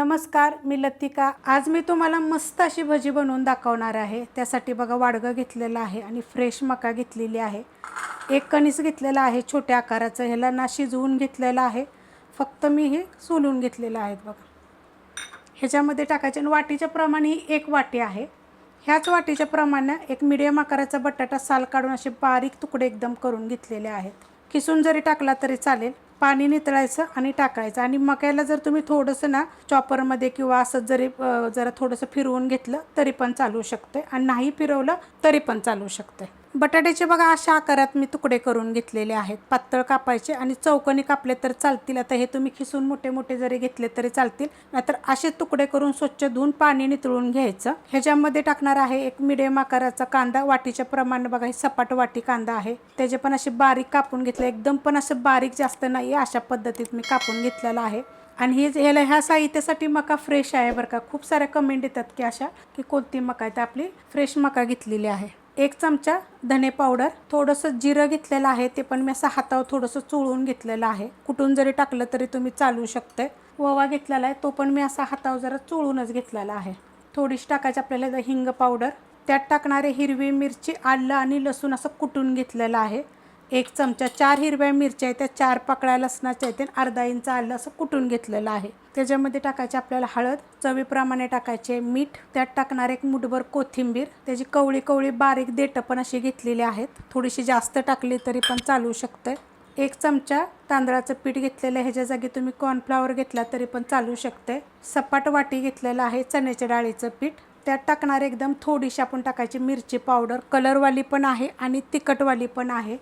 नमस्कार मी लतिका. आज मी तुम्हाला मस्त अशी भजी बनवून दाखवणार आहे. त्यासाठी बघा वाडगं घेतलेलं आहे आणि फ्रेश मका घेतलेली आहे. एक कणीस घेतलेला आहे छोट्या आकाराचं. ह्याला ना शिजवून घेतलेलं आहे. फक्त मी हे सोलून घेतलेलं आहे बघा. ह्याच्यामध्ये टाकायचे आणि वाटीच्या प्रमाणे ही एक वाटी आहे. ह्याच वाटीच्या प्रमाणे एक मिडियम आकाराचा बटाटा साल काढून असे बारीक तुकडे एकदम करून घेतलेले आहेत. किसून जरी टाकला तरी चालेल. पाणी नितळायचं आणि टाकायचं. आणि मक्याला जर तुम्ही थोडंसं ना चॉपरमध्ये किंवा असं जरी जरा थोडंसं फिरवून घेतलं तरी पण चालू शकते आणि नाही फिरवलं तरी पण चालू शकते बटाट्याचे बघा अशा आकारात मी तुकडे करून घेतलेले आहेत. पातळ कापायचे आणि चौकणी कापले तर चालतील. आता हे तुम्ही खिसून मोठे मोठे जरी घेतले तरी चालतील. नाहीतर असे तुकडे करून स्वच्छ धुवून पाणी नितळून घ्यायचं. ह्याच्यामध्ये टाकणार आहे एक मिडियम आकाराचा कांदा. वाटीच्या प्रमाणे बघा हे सपाट वाटी कांदा आहे. त्याचे पण असे बारीक कापून घेतले. एकदम पण असं बारीक जास्त नाही अशा पद्धतीत मी कापून घेतलेलं आहे. आणि हे ह्याला ह्या साहित्यासाठी मका फ्रेश आहे बरं का. खूप साऱ्या कमेंट येतात की अशा की कोणती मका आहे? तर आपली फ्रेश मका घेतलेली आहे. एक चमचा धने पावडर थोडंसं जिरं घेतलेलं आहे ते पण मी असं हातावर थोडंसं चोळून घेतलेलं आहे. कुठून जरी टाकलं तरी तुम्ही चालू शकते ओवा घेतलेला आहे तो पण मी असा हातावर जरा चोळूनच घेतलेला आहे. थोडीशी टाकायची आपल्याला हिंग पावडर. त्यात टाकणारे हिरवी मिरची आलं आणि लसूण असं कुटून घेतलेलं आहे. एक चमचा चार हिरव्या मिरच्या आहेत त्या चार पाकळ्या लसणाच्या आहेत आणि अर्धा इंच आलं असं कुटून घेतलेलं आहे. त्याच्यामध्ये टाकायचे आपल्याला हळद चवीप्रमाणे टाकायचे मीठ त्यात टाकणार एक मुठभर कोथिंबीर त्याची कवळी कवळी बारीक देठं पण अशी घेतलेली आहेत. थोडीशी जास्त टाकली तरी पण चालू शकते एक चमचा तांदळाचं पीठ घेतलेलं आहे ह्याच्या जागी तुम्ही कॉर्नफ्लावर घेतला तरी पण चालू शकते सपाट वाटी घेतलेलं आहे चण्याच्या डाळीचं पीठ. त्यात टाकणार एकदम थोडीशी आपण टाकायची मिरची पावडर. कलरवाली पण आहे आणि तिखटवाली पण आहे.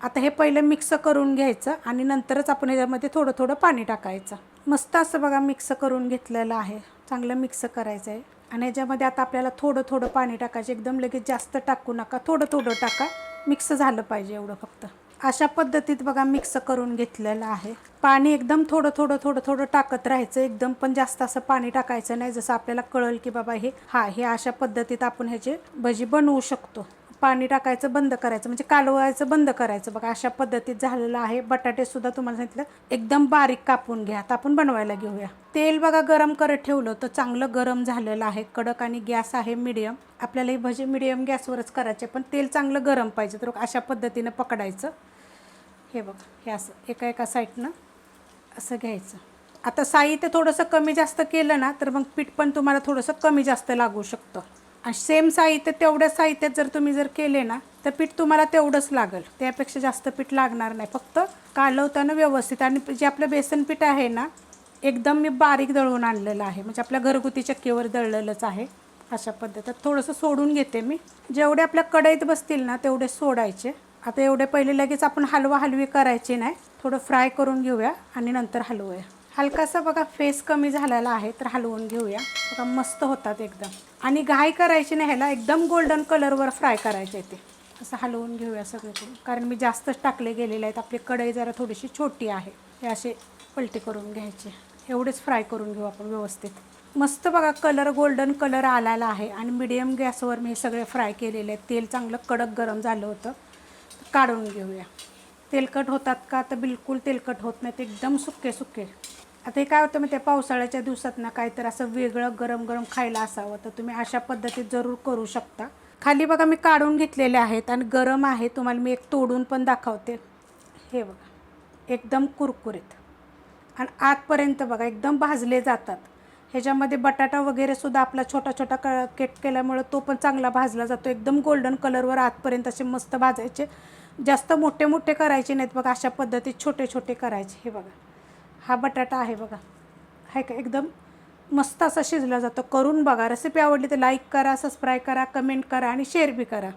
आता हे पहिलं मिक्स करून घ्यायचं आणि नंतरच आपण ह्याच्यामध्ये थोडं थोडं पाणी टाकायचं. मस्त असं बघा मिक्स करून घेतलेलं आहे. चांगलं मिक्स करायचं आहे. आणि ह्याच्यामध्ये आता आपल्याला थोडं थोडं पाणी टाकायचं. एकदम लगेच जास्त टाकू नका. थोडं थोडं टाका. मिक्स झालं पाहिजे एवढं फक्त. अशा पद्धतीत बघा मिक्स करून घेतलेलं आहे. पाणी एकदम थोडं थोडं थोडं थोडं टाकत राहायचं. एकदम पण जास्त असं पाणी टाकायचं नाही. जसं आपल्याला कळल की बाबा हे हा हे अशा पद्धतीत आपण ह्याचे भजी बनवू शकतो. पाणी टाकायचं बंद करायचं म्हणजे कालवायचं बंद करायचं. बघा अशा पद्धतीत झालेलं आहे. बटाटे सुद्धा तुम्हाला सांगितलं. एकदम बारीक कापून घ्या. आता आपण बनवायला घेऊया. तेल बघा गरम करत ठेवलं तर चांगलं गरम झालेलं आहे. कडक आणि गॅस आहे मिडियम. आपल्याला ही भजी मिडियम गॅसवरच करायचे पण तेल चांगलं गरम पाहिजे. तर अशा पद्धतीनं पकडायचं. हे बघा हे असं एका एका साईडनं असं घ्यायचं. आता साहित्य थोडंसं कमी जास्त केलं ना तर मग पीठ पण तुम्हाला थोडंसं कमी जास्त लागू शकतं. सेम साहित्य तेवढ्या साहित्यात जर तुम्ही जर केले ना तर पीठ तुम्हाला तेवढंच लागेल. त्यापेक्षा जास्त पीठ लागणार नाही. फक्त कालवताना व्यवस्थित आणि जे आपलं बेसन पीठ आहे ना एकदम मी बारीक दळून आणलेलं आहे. म्हणजे आपल्या घरगुती चक्कीवर दळलेलंच आहे अशा पद्धतीत. थोडंसं सोडून घेते मी. जेवढे आपल्या कढईत बसतील ना तेवढे सोडायचे. आता एवढे पहिले लगेच आपण हलवा हलवी करायची नाही. थोडं फ्राय करून घेऊया आणि नंतर हलवूया. हलकासा बघा फेस कमी झालेला आहे तर हलवून घेऊया. बघा मस्त होतात एकदम. आणि घाई करायची नाही ह्याला एकदम गोल्डन कलरवर फ्राय करायचे ते. असं हलवून घेऊया सगळीकडून कारण मी जास्तच टाकले गेलेले आहेत आपली कढई जरा थोडीशी छोटी आहे. हे असे पलटी करून घ्यायचे. एवढेच फ्राय करून घेऊ आपण व्यवस्थित. मस्त बघा कलर गोल्डन कलर आलेला आहे. आणि मिडियम गॅसवर मी सगळे फ्राय केलेले आहेत. तेल चांगलं कडक गरम झालं होतं. काढून घेऊया. तेलकट होतात का? तर बिलकुल तेलकट होत नाही ते एकदम सुके सुके. आता हे काय होतं मग त्या पावसाळ्याच्या दिवसात ना काहीतरी असं वेगळं गरम गरम खायला असावं. तर तुम्ही अशा पद्धतीत जरूर करू शकता. खाली बघा मी काढून घेतलेले आहेत आणि गरम आहे. तुम्हाला मी एक तोडून पण दाखवते. हे बघा एकदम कुरकुरीत. आणि आतपर्यंत बघा एकदम भाजले जातात. ह्याच्यामध्ये बटाटा वगैरे सुद्धा आपला छोटा छोटा क केट केल्यामुळं तो पण चांगला भाजला जातो. एकदम गोल्डन कलरवर आतपर्यंत असे मस्त भाजायचे. जास्त मोठे मोठे करायचे नाहीत बघा अशा पद्धतीत छोटे छोटे करायचे. हे बघा. हा बटाटा आहे बघा. आहे का? एकदम मस्त असा शिजला जातो. करून बघा. रेसिपी आवडली तर लाईक करा सबस्क्राईब करा कमेंट करा आणि शेअर बी करा.